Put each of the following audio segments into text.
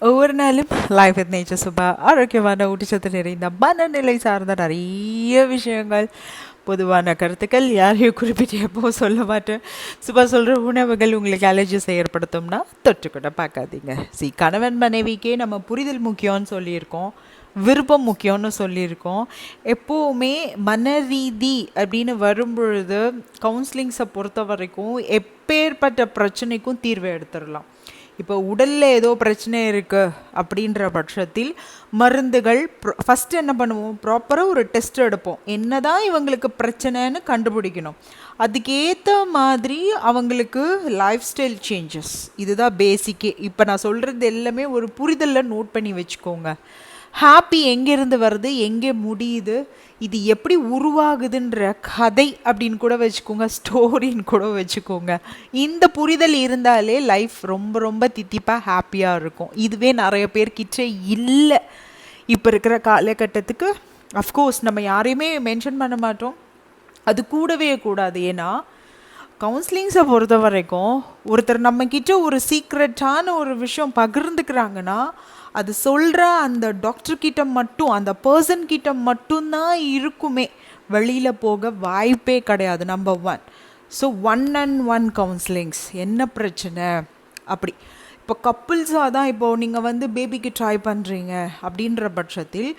ஒவ்வொரு நாளும் life with nature Subha ஆரோக்கியமான ஊட்டச்சத்து நிறைந்த மனநிலை சார்ந்த நிறைய விஷயங்கள் பொதுவான கருத்துக்கள் யாரையும் குறிப்பிட்டு எப்போ சொல்ல மாட்டேன். சுபா சொல்கிற உணவுகள் உங்களுக்கு அலர்ஜிஸ் ஏற்படுத்தும்னா தொற்று கூட பார்க்காதீங்க. சி கணவன் மனைவிக்கே நம்ம புரிதல் முக்கியம்னு சொல்லியிருக்கோம் விருப்பம் முக்கியம்னு சொல்லியிருக்கோம். எப்போவுமே மனரீதி அப்படின்னு வரும்பொழுது கவுன்சிலிங்ஸை பொறுத்த வரைக்கும் எப்பேற்பட்ட பிரச்சனைக்கும் தீர்வை எடுத்துடலாம். இப்போ உடலில் ஏதோ பிரச்சனை இருக்குது அப்படின்ற பட்சத்தில் மருந்துகள் ஃபஸ்ட்டு என்ன பண்ணுவோம்? ப்ராப்பராக ஒரு டெஸ்ட் எடுப்போம். என்ன தான் இவங்களுக்கு பிரச்சனைன்னு கண்டுபிடிக்கணும். அதுக்கேற்ற மாதிரி அவங்களுக்கு லைஃப் ஸ்டைல் சேஞ்சஸ் இதுதான் பேசிக்கே இப்போ நான் சொல்கிறது எல்லாமே ஒரு புரிதலில் நோட் பண்ணி வச்சுக்கோங்க. ஹாப்பி எங்கேருந்து வருது? எங்கே முடியுது? இது எப்படி உருவாகுதுன்ற கதை அப்படின்னு கூட வச்சுக்கோங்க. ஸ்டோரின்னு கூட வச்சுக்கோங்க. இந்த புரிதல் இருந்தாலே லைஃப் ரொம்ப ரொம்ப தித்திப்பாக ஹாப்பியாக இருக்கும். இதுவே நிறைய பேர்கிட்ட இல்லை. இப்போ இருக்கிற காலகட்டத்துக்கு அஃப்கோர்ஸ் நம்ம யாரையுமே மென்ஷன் பண்ண மாட்டோம். அது கூடவே கூடாது. ஏன்னா கவுன்சிலிங்ஸை பொறுத்த வரைக்கும் ஒருத்தர் நம்மக்கிட்ட ஒரு சீக்ரெட்டான ஒரு விஷயம் பகிர்ந்துக்கிறாங்கன்னா அது சொல்கிற அந்த டாக்டர்கிட்ட மட்டும் அந்த பர்சன்கிட்ட மட்டும்தான் இருக்குமே. வெளியில் போக வாய்ப்பே கிடையாது number one so one and one counsellings என்ன பிரச்சனை? அப்படி. இப்போ கப்புள்ஸாக தான் இப்போது நீங்கள் வந்து பேபிக்கு ட்ரை பண்ணுறீங்க அப்படின்ற பட்சத்தில்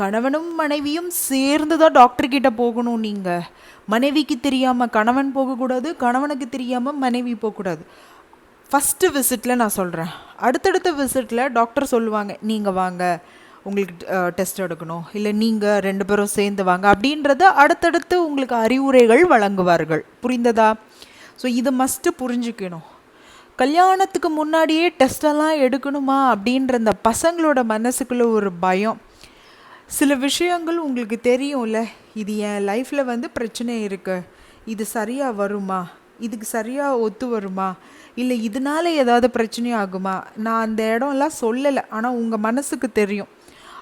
கணவனும் மனைவியும் சேர்ந்து தான் டாக்டர்கிட்ட போகணும் நீங்கள் மனைவிக்கு தெரியாமல் கணவன் போகக்கூடாது கணவனுக்கு தெரியாமல் மனைவி போகக்கூடாது. ஃபஸ்ட்டு விசிட்டில் நான் சொல்கிறேன் அடுத்தடுத்த விசிட்டில் டாக்டர் சொல்லுவாங்க நீங்கள் வாங்க உங்களுக்கு டெஸ்ட் எடுக்கணும். இல்லை நீங்கள் ரெண்டு பேரும் சேர்ந்து வாங்க. அப்படின்றத அடுத்தடுத்து உங்களுக்கு அறிவுரைகள் வழங்குவார்கள். புரிந்ததா? ஸோ இது மஸ்ட்டு புரிஞ்சுக்கணும். கல்யாணத்துக்கு முன்னாடியே டெஸ்டெல்லாம் எடுக்கணுமா? அப்படின்ற அந்த பசங்களோட மனசுக்குள்ளே ஒரு பயம். சில விஷயங்கள் உங்களுக்கு தெரியும்ல இது என் லைஃப்பில் வந்து பிரச்சனை இருக்குது இது சரியாக வருமா? இதுக்கு சரியாக ஒத்து வருமா? இல்லை இதனால ஏதாவது பிரச்சனை ஆகுமா நான் அந்த இடம்லாம் சொல்லலை ஆனால் உங்கள் மனசுக்கு தெரியும்.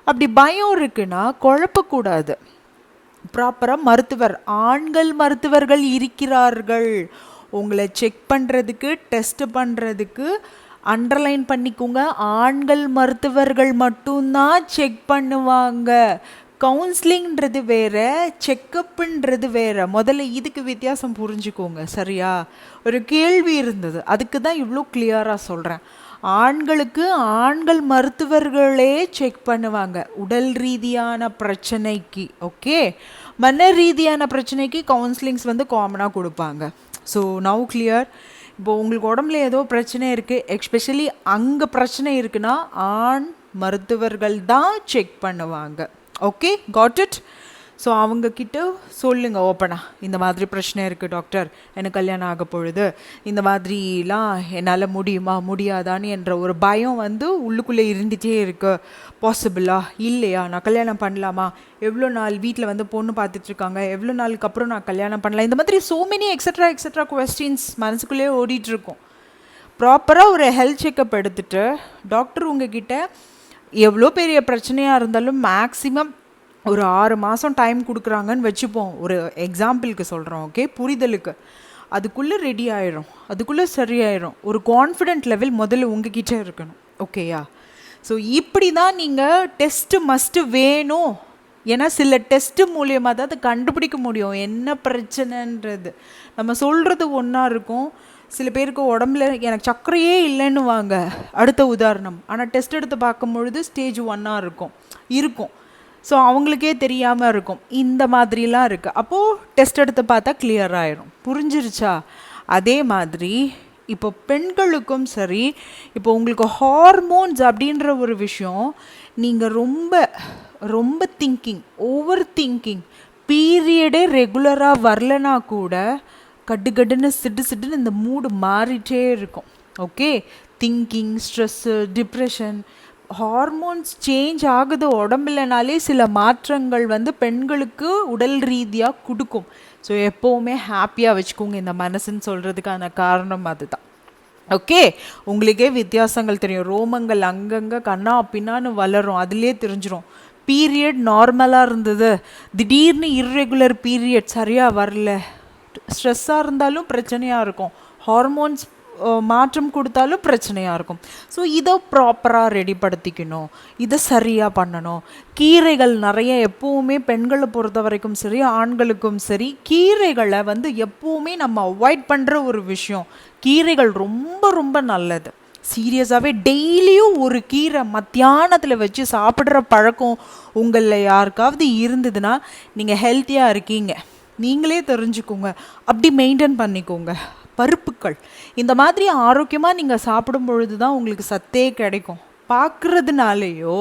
அப்படி பயம் இருக்குன்னா குழப்பக்கூடாது. ப்ராப்பராக மருத்துவர் ஆண்கள் மருத்துவர்கள் இருக்கிறார்கள். உங்களை செக் பண்ணுறதுக்கு டெஸ்ட் பண்ணுறதுக்கு அண்டர்லைன் பண்ணிக்கோங்க. ஆண்கள் மருத்துவர்கள் மட்டும்தான் செக் பண்ணுவாங்க. கவுன்சிலிங்ன்றது வேற செக்கப்புன்றது வேறு. முதல்ல இதுக்கு வித்தியாசம் புரிஞ்சுக்கோங்க சரியா? ஒரு கேள்வி இருந்தது. அதுக்கு தான் இவ்வளோ கிளியராக சொல்கிறேன் ஆண்களுக்கு ஆண்கள் மருத்துவர்களே செக் பண்ணுவாங்க. உடல் ரீதியான பிரச்சனைக்கு ஓகே மன ரீதியான பிரச்சனைக்கு கவுன்சிலிங்ஸ் வந்து காமனாக கொடுப்பாங்க. ஸோ நவு கிளியர் இப்போ உங்களுக்கு உடம்புல ஏதோ பிரச்சனை இருக்குது எக்ஸ்பெஷலி அங்கே பிரச்சனை இருக்குன்னா ஆண் மருத்துவர்கள் தான் செக் பண்ணுவாங்க. ஓகே காட் இட் ஸோ அவங்கக்கிட்ட சொல்லுங்கள் ஓப்பனாக இந்த மாதிரி பிரச்சனை இருக்குது டாக்டர். எனக்கு கல்யாணம் ஆக பொழுது இந்த மாதிரிலாம் என்னால் முடியுமா முடியாதான்னு என்ற ஒரு பயம் வந்து உள்ளுக்குள்ளே இருந்துகிட்டே இருக்குது பாசிபிளா இல்லையா? நான் கல்யாணம் பண்ணலாமா? எவ்வளோ நாள் வீட்டில் வந்து பொண்ணு பார்த்துட்ருக்காங்க எவ்வளோ நாளுக்கு அப்புறம் நான் கல்யாணம் பண்ணலாம்? இந்த மாதிரி so many extra extra questions மனசுக்குள்ளேயே ஓடிட்டுருக்கோம் ப்ராப்பராக ஒரு ஹெல்த் செக்கப் எடுத்துகிட்டு டாக்டர் உங்ககிட்ட எவ்வளோ பெரிய பிரச்சனையாக இருந்தாலும் மேக்ஸிமம் ஒரு ஆறு மாதம் டைம் கொடுக்குறாங்கன்னு வச்சுப்போம். ஒரு எக்ஸாம்பிளுக்கு சொல்கிறோம் ஓகே புரிதலுக்கு. அதுக்குள்ளே ரெடி ஆயிரும். அதுக்குள்ளே சரியாயிரும். ஒரு கான்ஃபிடென்ட் லெவல் முதல்ல உங்ககிட்ட இருக்கணும் ஓகேயா ஸோ இப்படி தான் நீங்கள் டெஸ்ட்டு மஸ்ட்டு வேணும். ஏன்னா சில டெஸ்ட்டு மூலியமாக தான் அதை கண்டுபிடிக்க முடியும். என்ன பிரச்சனைன்றது? நம்ம சொல்கிறது ஒன்றா இருக்கும். சில பேருக்கு உடம்புல எனக்கு சர்க்கரையே இல்லைன்னு வாங்க அடுத்த உதாரணம். ஆனால் டெஸ்ட் எடுத்து பார்க்கும் பொழுது ஸ்டேஜ் ஒன்னாக இருக்கும். இருக்கும். ஸோ அவங்களுக்கே தெரியாமல் இருக்கும். இந்த மாதிரிலாம் இருக்குது அப்போது டெஸ்ட் எடுத்து பார்த்தா கிளியர் ஆயிரும். புரிஞ்சிருச்சா? அதே மாதிரி இப்போ பெண்களுக்கும் சரி இப்போ உங்களுக்கு ஹார்மோன்ஸ் அப்படின்ற ஒரு விஷயம் நீங்கள் ரொம்ப ரொம்ப திங்கிங் ஓவர் திங்கிங் பீரியடே ரெகுலராக வரலனா கூட கட்டு கட்டுன்னு சிட்டு சிட்டுன்னு இந்த மூடு மாறிட்டே இருக்கும். Okay thinking stress depression hormones change ஆகுது. உடம்புலனாலே சில மாற்றங்கள் வந்து பெண்களுக்கு உடல் ரீதியாக கொடுக்கும். ஸோ எப்போவுமே ஹாப்பியாக வச்சுக்கோங்க. இந்த மனசுன்னு சொல்கிறதுக்கான காரணம் அதுதான். ஓகே உங்களுக்கே வித்தியாசங்கள் தெரியும். ரோமங்கள் அங்கங்கே கண்ணா பின்னான்னு வளரும். அதுலேயே தெரிஞ்சிடும் பீரியட் நார்மலாக இருந்தது. திடீர்னு இர்ரெகுலர் பீரியட் சரியாக வரல. ஸ்ட்ரெஸ்ஸாக இருந்தாலும் பிரச்சனையாக இருக்கும். ஹார்மோன்ஸ் மாற்றம் கொடுத்தாலும் பிரச்சனையாக இருக்கும். ஸோ இதை ப்ராப்பராக ரெடிப்படுத்திக்கணும் இதை சரியாக பண்ணணும். கீரைகள் நிறைய எப்போவுமே பெண்களை பொறுத்த வரைக்கும் சரி ஆண்களுக்கும் சரி கீரைகளை வந்து எப்போவுமே நம்ம அவாய்ட் பண்ணுற ஒரு விஷயம். கீரைகள் ரொம்ப ரொம்ப நல்லது. சீரியஸாகவே டெய்லியும் ஒரு கீரை மத்தியானத்தில் வச்சு சாப்பிட்ற பழக்கம் உங்களில் யாருக்காவது இருந்ததுன்னா நீங்கள் ஹெல்த்தியாக இருக்கீங்க. நீங்களே தெரிஞ்சுக்கோங்க. அப்படி மெயின்டைன் பண்ணிக்கோங்க. பருப்புக்கள். இந்த மாதிரி ஆரோக்கியமாக நீங்கள் சாப்பிடும் பொழுது தான் உங்களுக்கு சத்தே கிடைக்கும். பார்க்குறதுனாலேயோ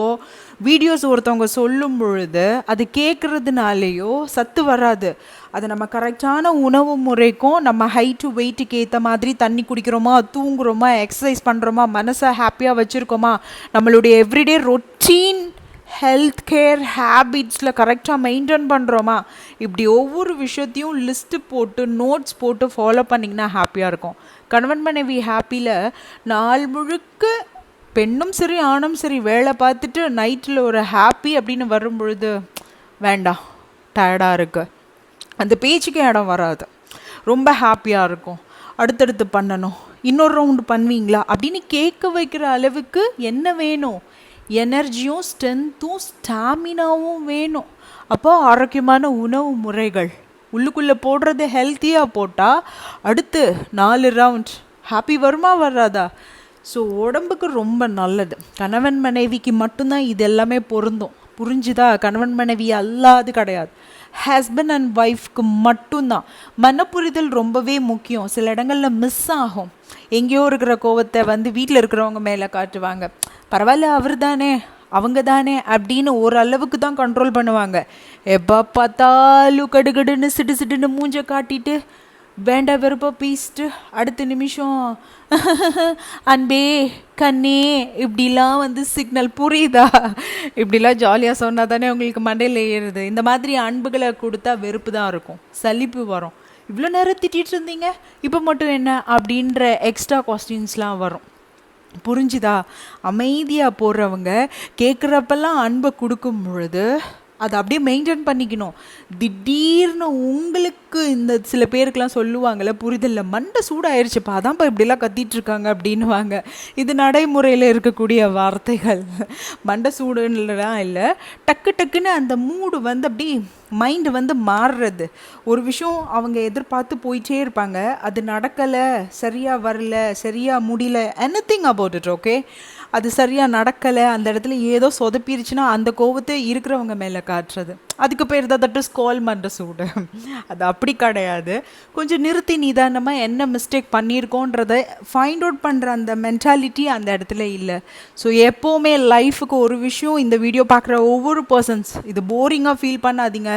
வீடியோஸ் ஒருத்தவங்க சொல்லும் பொழுது அது கேட்குறதுனாலேயோ சத்து வராது. அது நம்ம கரெக்டான உணவு முறைக்கும் நம்ம ஹைட்டு வெயிட்டுக்கு ஏற்ற மாதிரி தண்ணி குடிக்கிறோமா தூங்குறோமா எக்ஸசைஸ் பண்ணுறோமா மனசை ஹாப்பியாக வச்சுருக்கோமா நம்மளுடைய எவ்ரிடே ரொட்டீன் ஹெல்த் கேர் ஹேபிட்ஸில் கரெக்டாக மெயின்டைன் பண்ணுறோமா இப்படி ஒவ்வொரு விஷயத்தையும் லிஸ்ட்டு போட்டு நோட்ஸ் போட்டு ஃபாலோ பண்ணிங்கன்னா ஹாப்பியாக இருக்கும். கணவன் மனைவி ஹாப்பியில் நாள் முழுக்க பெண்ணும் சரி ஆணும் சரி வேலை பார்த்துட்டு நைட்டில் ஒரு ஹாப்பி அப்படின்னு வரும் பொழுது வேண்டாம் டயர்டாக இருக்குது அந்த பேச்சுக்கே இடம் வராது. ரொம்ப ஹாப்பியாக இருக்கும். அடுத்தடுத்து பண்ணணும். இன்னொரு ரவுண்டு பண்ணுவீங்களா? அப்படின்னு கேட்க வைக்கிற அளவுக்கு என்ன வேணும்? எனர்ஜியும் ஸ்ட்ரென்த்தும் ஸ்டாமினாவும் வேணும். அப்போ ஆரோக்கியமான உணவு முறைகள். உள்ளுக்குள்ளே போடுறது ஹெல்த்தியாக போட்டால் அடுத்து நாலு ரவுண்ட் ஹாப்பி வருமா வராதா? ஸோ உடம்புக்கு ரொம்ப நல்லது. கணவன் மனைவிக்கு மட்டும்தான் இது எல்லாமே பொருந்தும். புரிஞ்சுதா? கணவன் மனைவி அல்லாது கிடையாது. ஹஸ்பண்ட் அண்ட் ஒய்ஃப்க்கு மட்டும்தான். மனப்புரிதல் ரொம்பவே முக்கியம். சில இடங்களில் மிஸ் ஆகும். எங்கேயோ இருக்கிற கோவத்தை வந்து வீட்டில் இருக்கிறவங்க மேலே காட்டுவாங்க. பரவாயில்ல அவர் தானே அவங்க தானே அப்படின்னு ஓரளவுக்கு தான் கண்ட்ரோல் பண்ணுவாங்க. எப்போ பார்த்தாலும் கடுகடுன்னு சிடு சிடுன்னு மூஞ்சை காட்டிட்டு வேண்டா வெறுப்பா பீஸ்ட்டு அடுத்த நிமிஷம். அன்பே கண்ணே இப்படிலாம் வந்து சிக்னல் புரியுதா? இப்படிலாம் ஜாலியாக சொன்னால் தானே உங்களுக்கு மண்டையில் ஏறுது. இந்த மாதிரி அன்புகளை கொடுத்தா வெறுப்பு தான் இருக்கும். சலிப்பு வரும். இவ்வளோ நேரம் திட்டிகிட்டு இருந்தீங்க இப்போ மட்டும் என்ன? அப்படின்ற எக்ஸ்ட்ரா கொஸ்டின்ஸ்லாம் வரும். புரிஞ்சுதா? அமைதியாக போடுறவங்க கேட்குறப்பெல்லாம் அன்பை கொடுக்கும் பொழுது அதை அப்படியே மெயின்டைன் பண்ணிக்கணும். திடீர்னு உங்களுக்கு இந்த சில பேருக்கெலாம் சொல்லுவாங்கள்ல புரிதல்ல மண்டை சூடாயிருச்சுப்பா அதான்ப்பா இப்படிலாம் கத்திட்டு இருக்காங்க அப்படின்னுவாங்க. இது நடைமுறையில் இருக்கக்கூடிய வார்த்தைகள். மண்டை சூடுன்னுலாம் இல்லை. டக்கு டக்குன்னு அந்த மூடு வந்து அப்படி மைண்டு வந்து மாறுறது. ஒரு விஷயம் அவங்க எதிர்பார்த்து போயிட்டே இருப்பாங்க. அது நடக்கலை சரியாக வரல சரியாக முடியல anything about it okay அது சரியாக நடக்கலை அந்த இடத்துல ஏதோ சொதப்பிருச்சுன்னா அந்த கோவத்தை இருக்கிறவங்க மேலே காட்டுறது. அதுக்கு பேர் தான் தட்டு ஸ்கால் பண்ணுற சூடு. அது அப்படி கிடையாது. கொஞ்சம் நிறுத்தி நிதானமாக என்ன மிஸ்டேக் பண்ணியிருக்கோன்றதை ஃபைண்ட் அவுட் பண்ணுற அந்த மென்டாலிட்டி அந்த இடத்துல இல்லை. ஸோ எப்போவுமே லைஃபுக்கு ஒரு விஷயம் இந்த வீடியோ பார்க்குற ஒவ்வொரு பர்சன்ஸ் இது போரிங்காக ஃபீல் பண்ணாதீங்க.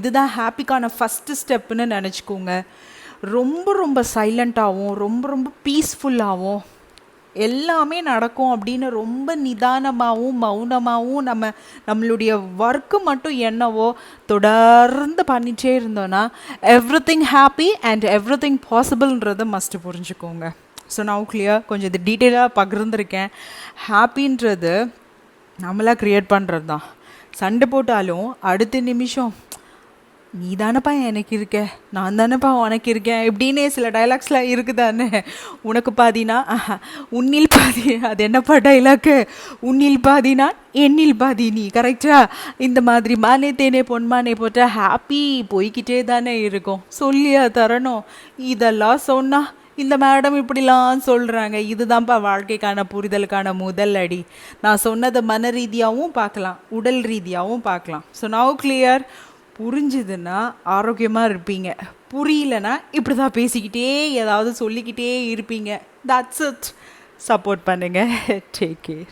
இதுதான் ஹாப்பிக்கான ஃபஸ்ட்டு ஸ்டெப்புன்னு நினச்சிக்கோங்க. ரொம்ப ரொம்ப சைலண்ட்டாகவும் ரொம்ப ரொம்ப பீஸ்ஃபுல்லாகவும் எல்லாமே நடக்கும் அப்படின்னு ரொம்ப நிதானமாகவும் மௌனமாகவும் நம்ம நம்மளுடைய ஒர்க்கு மட்டும் என்னவோ தொடர்ந்து பண்ணிகிட்டே இருந்தோன்னா everything happy and everything பாசிபிள்ன்றதை மஸ்ட்டு புரிஞ்சுக்கோங்க. ஸோ நான் கிளியர் கொஞ்சம் இது டீட்டெயிலாக பகிர்ந்துருக்கேன். ஹாப்பின்றது நம்மளாக க்ரியேட் பண்ணுறது தான் சண்டை போட்டாலும் அடுத்த நிமிஷம் நீ தானப்பா எனக்கு இருக்க. நான் தானேப்பா உனக்கு இருக்கேன். இப்படின்னே சில டைலாக்ஸ்லாம் இருக்குதானே? உனக்கு பாதினா உன்னில் பாதி அது என்னப்பா டைலாக்கு உன்னில் பாதினா என்னில் பாதி நீ கரெக்டா இந்த மாதிரி மானே தேனே பொன்மானே போட்டால் ஹாப்பி போய்கிட்டே தானே இருக்கும். சொல்லியா தரணும். இதெல்லாம் சொன்னா இந்த மேடம் இப்படிலாம் சொல்கிறாங்க இதுதான்ப்பா வாழ்க்கைக்கான புரிதலுக்கான முதல் அடி. நான் சொன்னதை மன ரீதியாகவும் பார்க்கலாம் உடல் ரீதியாகவும் பார்க்கலாம். ஸோ நவ் கிளியர் புரிஞ்சுதுன்னா ஆரோக்கியமாக இருப்பீங்க. புரியலனா இப்படி தான் பேசிக்கிட்டே ஏதாவது சொல்லிக்கிட்டே இருப்பீங்க. தட்ஸ் இட் சப்போர்ட் பண்ணுங்கள் டேக் கேர்